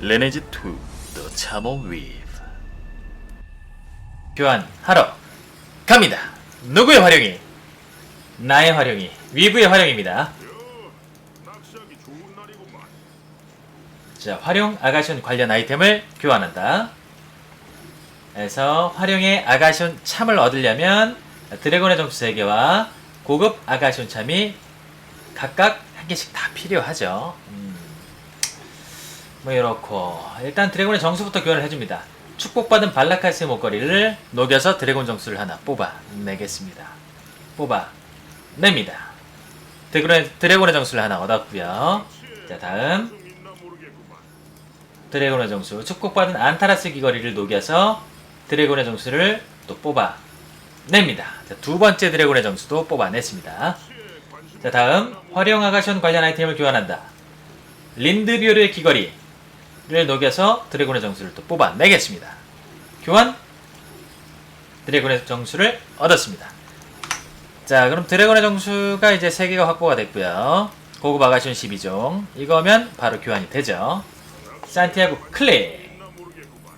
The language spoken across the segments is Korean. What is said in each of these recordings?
레네지 2 The Chamon Weave 교환하러 갑니다. 누구의 활용이? 나의 활용이 위브의 활용입니다. 자, 활용 아가션 관련 아이템을 교환한다. 그래서 활용의 아가션 참을 얻으려면 드래곤의 점수 3개와 고급 아가션 참이 각각 한 개씩 다 필요하죠. 음. 뭐 이렇고 일단 드래곤의 정수부터 교환을 해줍니다. 축복받은 발라카스 목걸이를 녹여서 드래곤 정수를 하나 뽑아 내겠습니다. 뽑아 냅니다. 드래곤의, 드래곤의 정수를 하나 얻었고요. 자 다음. 드래곤의 정수 축복받은 안타라스 귀걸이를 녹여서 드래곤의 정수를 또 뽑아 냅니다. 자, 두 번째 드래곤의 정수도 뽑아냈습니다. 자 다음 활용 아가션 관련 아이템을 교환한다. 린드비오르의 귀걸이 를 녹여서 드래곤의 정수를 또 뽑아내겠습니다. 교환 드래곤의 정수를 얻었습니다. 자 그럼 드래곤의 정수가 이제 3개가 확보가 됐고요. 고급 아가션 12종 이거면 바로 교환이 되죠. 산티아고 모르겠구만.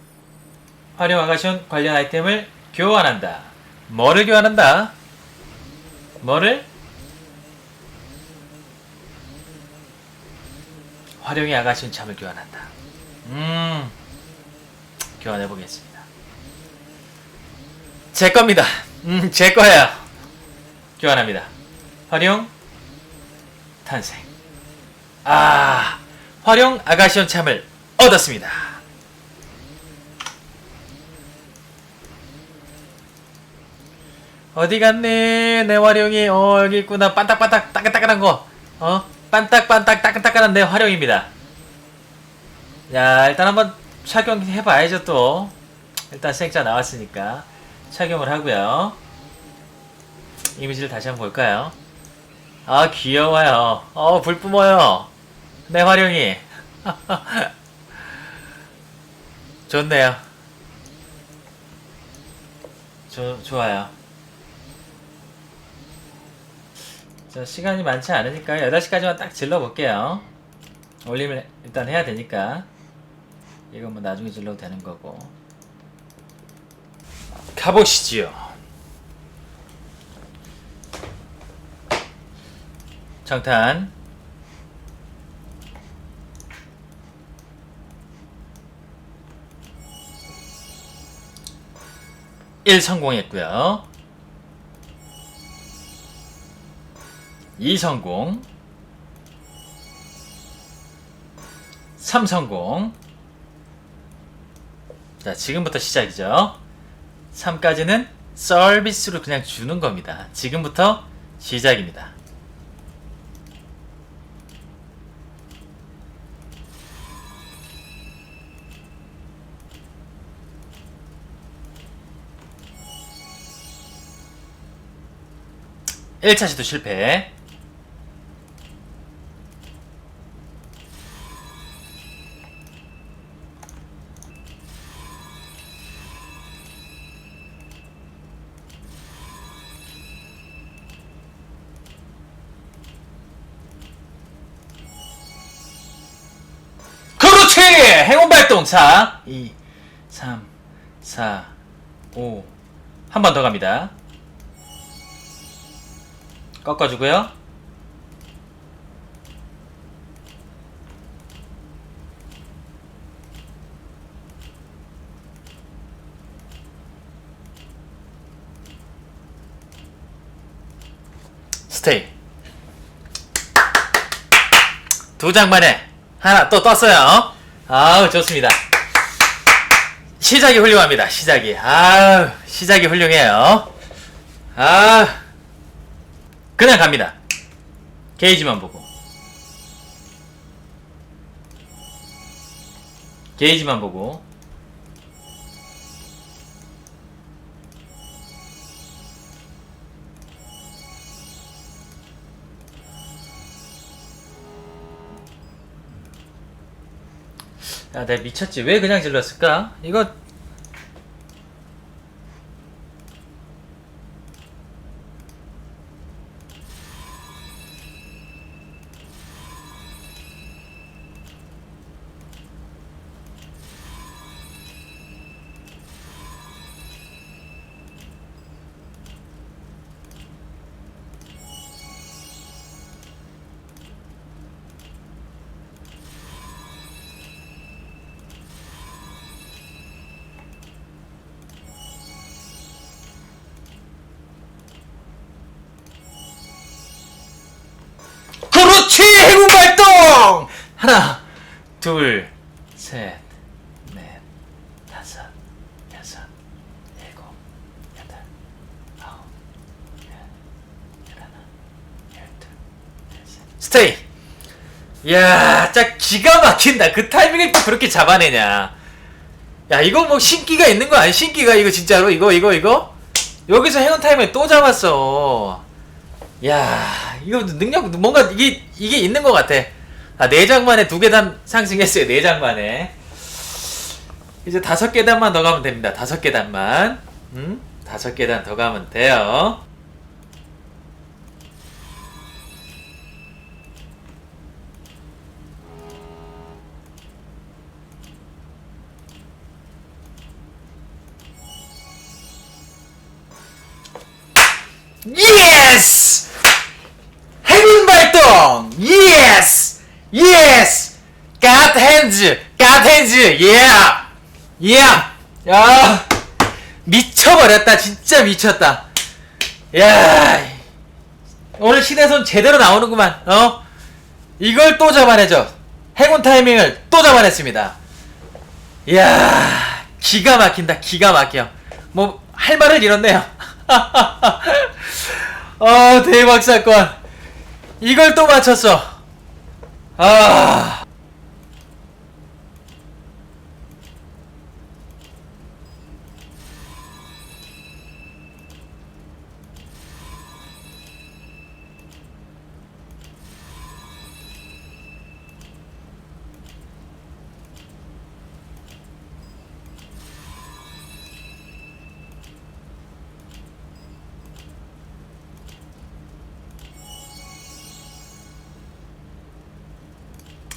활용 아가션 관련 아이템을 교환한다. 뭐를 교환한다? 뭐를? 활용의 아가션 참을 교환한다. 음, 교환해 보겠습니다. 제 겁니다. 음, 제 거예요. 교환합니다. 활용 탄생. 아, 활용 아가시온 참을 얻었습니다. 어디 갔니? 내 활용이 어 여기 있구나. 반딱반딱 따끈따끈한 거. 어? 반딱반딱 따끈따끈한 내 활용입니다. 야 일단 한번 착용해 봐야죠 또. 일단 생자 나왔으니까 착용을 하고요. 이미지를 다시 한번 볼까요? 아 귀여워요. 어불 뿜어요. 내 활용이. 좋네요. 좋 좋아요. 자, 시간이 많지 않으니까 8시까지만 딱 질러볼게요. 올림을 일단 해야 되니까. 이건 뭐 나중에 질러도 되는 거고. 가보시지요. 정탄. 1 성공했고요. 2 성공 3 성공 자 지금부터 시작이죠. 3까지는 서비스로 그냥 주는 겁니다. 지금부터 시작입니다. 일차 시도 실패 발동 4, 2, 3, 4, 5. 한 번 더 갑니다. 꺾어주고요. 스테이. 두 장 만에 하나 또 떴어요. 아우 좋습니다. 시작이 훌륭합니다. 시작이. 아우 시작이 훌륭해요. 아 그냥 갑니다. 게이지만 보고. 게이지만 보고. 야, 내가 미쳤지. 왜 그냥 질렀을까? 이거 하나, 둘, 셋, 넷, 다섯, 여섯, 일곱, 여덟, 아홉, 열, 열하나, 열둘, 열셋. 스테이! 이야, 진짜 기가 막힌다. 그 타이밍을 또 그렇게 잡아내냐. 야, 이거 뭐 신기가 있는 거 아니? 신기가 이거 진짜로? 이거, 이거, 이거? 여기서 행운 타임을 또 잡았어. 야, 이거 능력, 뭔가 이게, 이게 있는 것 같아. 아, 4장 만에 두 계단 상승했어요. 4장 만에. 이제 다섯 계단만 더 가면 됩니다. 다섯 계단만. 음? 다섯 계단 더 가면 돼요. 예스! 행운 발동! 예스! 예스! 갓 핸즈! 예! 예! 야! 미쳐버렸다. 진짜 미쳤다. 야! 오늘 신의 손 제대로 나오는구만. 어? 이걸 또 잡아내죠. 행운 타이밍을 또 잡아냈습니다. 이야, 기가 막힌다. 기가 막혀. 뭐, 할 말을 잃었네요. 어, 대박 사건. 이걸 또 맞췄어. 아.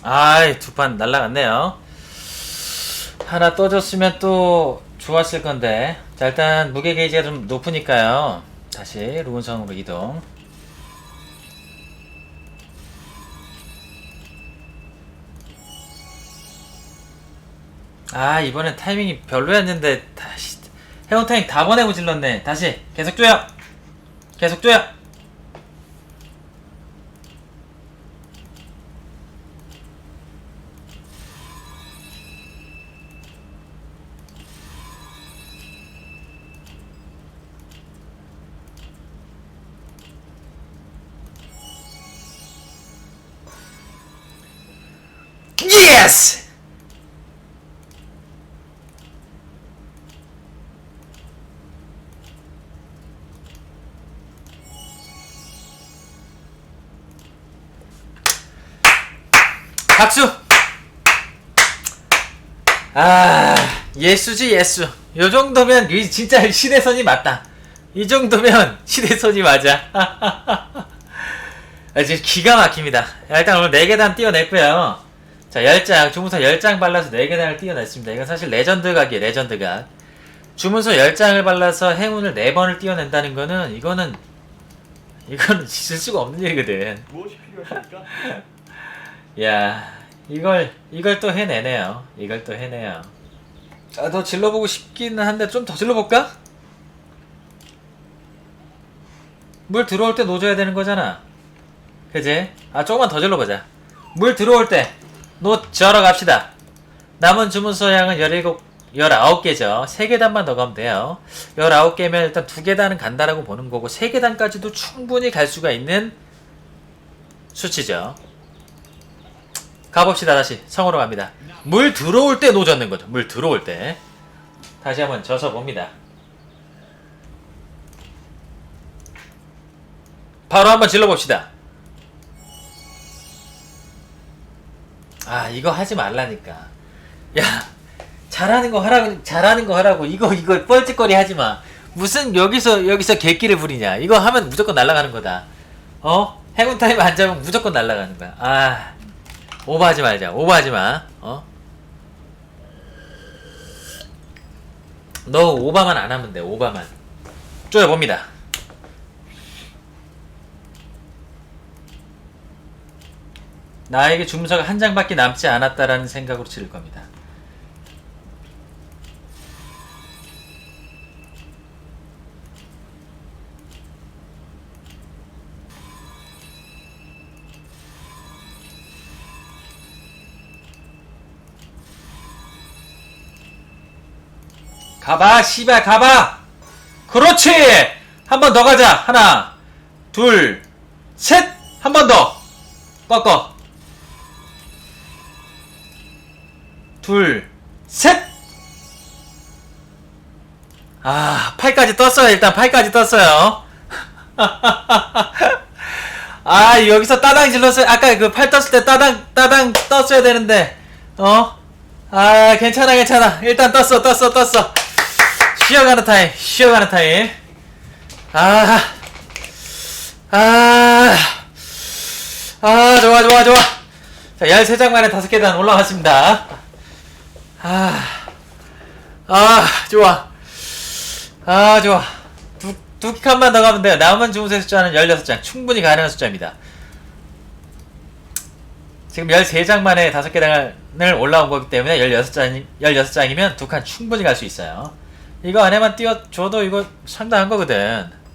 아이, 두 판 날라갔네요. 하나 떠줬으면 또 좋았을 건데. 자, 일단 무게 게이지가 좀 높으니까요. 다시 루은성으로 이동. 아, 이번엔 타이밍이 별로였는데, 다시, 해운 타임 다 보내고 질렀네. 다시, 계속 줘요! 계속 줘요! 예스! 박수! 아, 예수지, 예수. 요 정도면 이 진짜 시대선이 맞다. 이 정도면 시대선이 맞아. 아, 지금 기가 막힙니다. 야, 일단 오늘 4계단 띄워냈고요. 자, 10장, 주문서 10장 발라서 4계단을 띄워냈습니다. 이건 사실 레전드 각이에요, 레전드 각. 주문서 10장을 발라서 행운을 4번을 띄워낸다는 거는, 이거는, 이거는 있을 수가 없는 일이거든. 무엇이 필요하십니까? 야, 이걸, 이걸 또 해내네요. 이걸 또 해내요. 아, 더 질러보고 싶기는 한데, 좀 더 질러볼까? 물 들어올 때 놓줘야 되는 거잖아. 그지? 아, 조금만 더 질러보자. 물 들어올 때, 놓저러 갑시다. 남은 주문서 양은 17, 19개죠. 3계단만 더 가면 돼요. 19개면 일단 2계단은 간다라고 보는 거고, 3계단까지도 충분히 갈 수가 있는 수치죠. 가봅시다, 다시. 성으로 갑니다. 물 들어올 때 놓젓는 거죠. 물 들어올 때. 다시 한번 져서 봅니다. 바로 한번 질러봅시다. 아, 이거 하지 말라니까. 야, 잘하는 거 하라고, 잘하는 거 하라고. 이거, 이거 뻘짓거리 하지 마. 무슨 여기서, 여기서 개끼를 부리냐. 이거 하면 무조건 날아가는 거다. 어? 행운 타임 안 잡으면 무조건 날아가는 거야. 아, 오버하지 말자. 오버하지 마. 어? 너 오바만 안 하면 돼. 오바만. 쪼여봅니다. 나에게 주문서가 한 장밖에 남지 않았다라는 생각으로 치를 겁니다. 가봐 씨발 가봐! 그렇지! 한 번 더 가자 하나 둘 셋 한 번더! 꺾어. 둘, 셋! 아, 8까지 떴어요. 일단 8까지 떴어요. 아, 여기서 따당 질렀어요. 아까 그 8 떴을 때 따당, 따당 떴어야 되는데. 어? 아, 괜찮아, 괜찮아. 일단 떴어, 떴어, 떴어. 쉬어가는 타임, 쉬어가는 타임. 아, 아, 아, 좋아, 좋아, 좋아. 자, 13장 만에 5개 단 올라왔습니다. 아, 아, 좋아. 아, 좋아. 두, 두 칸만 더 가면 돼요. 남은 중세 숫자는 16장. 충분히 가능한 숫자입니다. 지금 13장 만에 5개 단을 올라온 거기 때문에 16장, 16장이면 두 칸 충분히 갈 수 있어요. 이거 안에만 띄워줘도 이거 상당한 거거든.